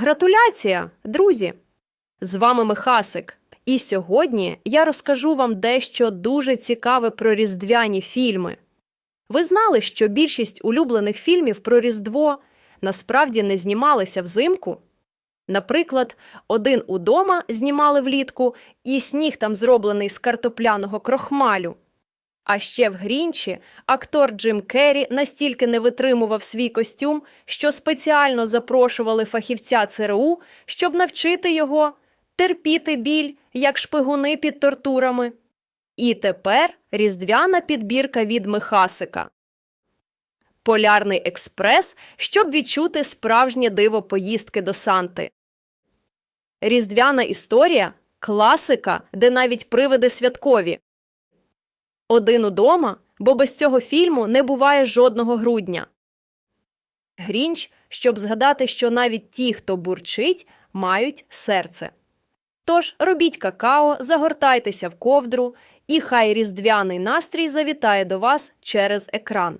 Гратуляція, друзі! З вами Михасик. І сьогодні я розкажу вам дещо дуже цікаве про різдвяні фільми. Ви знали, що більшість улюблених фільмів про Різдво насправді не знімалися взимку? Наприклад, один удома знімали влітку, і сніг там зроблений з картопляного крохмалю. А ще в Грінчі актор Джим Керрі настільки не витримував свій костюм, що спеціально запрошували фахівця ЦРУ, щоб навчити його терпіти біль, як шпигуни під тортурами. І тепер різдвяна підбірка від Михасика. Полярний експрес, щоб відчути справжнє диво поїздки до Санти. Різдвяна історія класика, де навіть привиди святкові. Один удома, бо без цього фільму не буває жодного грудня. Грінч, щоб згадати, що навіть ті, хто бурчить, мають серце. Тож робіть какао, загортайтеся в ковдру, і хай різдвяний настрій завітає до вас через екран.